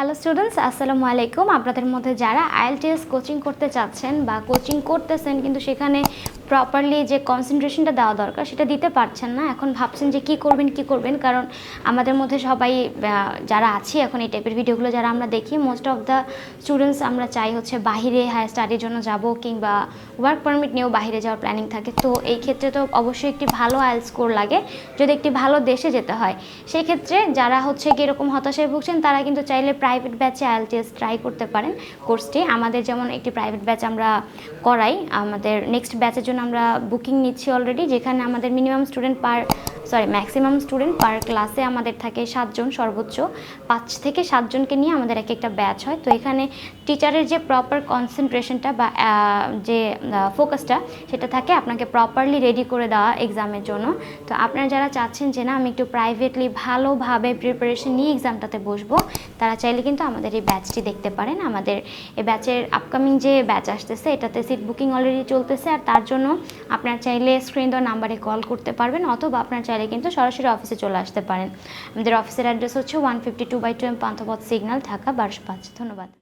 Hello students আসসালামু আলাইকুম আপনাদের মধ্যে যারা আইএলটিএস কোচিং করতে চাচ্ছেন বা কোচিং করতেছেন, কিন্তু সেখানে প্রপারলি যে কনসেন্ট্রেশনটা দেওয়া দরকার, সেটা দিতে পারছেন না। এখন ভাবছেন যে কি করবেন কি করবেন? কারণ আমাদের মধ্যে সবাই যারা আছি এখন এই টাইপের ভিডিওগুলো যারা আমরা দেখি মোস্ট অফ দ্য স্টুডেন্টস আমরা চাই হচ্ছে বাহিরে হায়ার স্টাডির জন্য যাব কিংবা ওয়ার্ক পারমিট নিয়েও বাইরে যাওয়ার প্ল্যানিং থাকে। তো এই ক্ষেত্রে তো অবশ্যই একটি ভালো আইএল স্কোর লাগে। যদি একটি ভালো দেশে যেতে হয় সেই ক্ষেত্রে যারা হচ্ছে কি এরকম হতাশায় ভুগছেন, তারা কিন্তু চাইলে প্রাইভেট ব্যাচে আয়েল টেস্ট ট্রাই করতে পারেন। কোর্সটি আমাদের যেমন একটি প্রাইভেট ব্যাচ আমরা করাই, আমাদের নেক্সট ব্যাচের জন্য আমরা বুকিং নিচ্ছি অলরেডি যেখানে আমাদের minimum student per sorry maximum student per ক্লাসে আমাদের থাকে সাতজন সর্বোচ্চ। পাঁচ থেকে সাতজনকে নিয়ে আমাদের এক একটা ব্যাচ হয়। তো এখানে টিচারের যে প্রপার কনসেন্ট্রেশনটা বা যে ফোকাসটা সেটা থাকে আপনাকে প্রপারলি রেডি করে দেওয়া এক্সামের জন্য। তো আপনারা যারা চাচ্ছেন যে না, আমি একটু প্রাইভেটলি ভালোভাবে প্রিপারেশন নিয়ে এক্সামটাতে বসবো তারা চাইলে কিন্তু আমাদের এই ব্যাচটি দেখতে পারেন। আমাদের এই ব্যাচের আপকামিং যে ব্যাচ আসতেছে, এটাতে সিট বুকিং অলরেডি চলতেছে। আর তার জন্য আপনার চাইলে স্ক্রিন দেওয়ার নাম্বারে কল করতে পারবেন, অথবা আপনার চাইলে কিন্তু সরাসরি অফিসে চলে আসতে পারেন। আমাদের অফিসের অ্যাড্রেস হচ্ছে one fifty two by two M Panthapath signal Dhaka, বারোশো পাঁচ। ধন্যবাদ।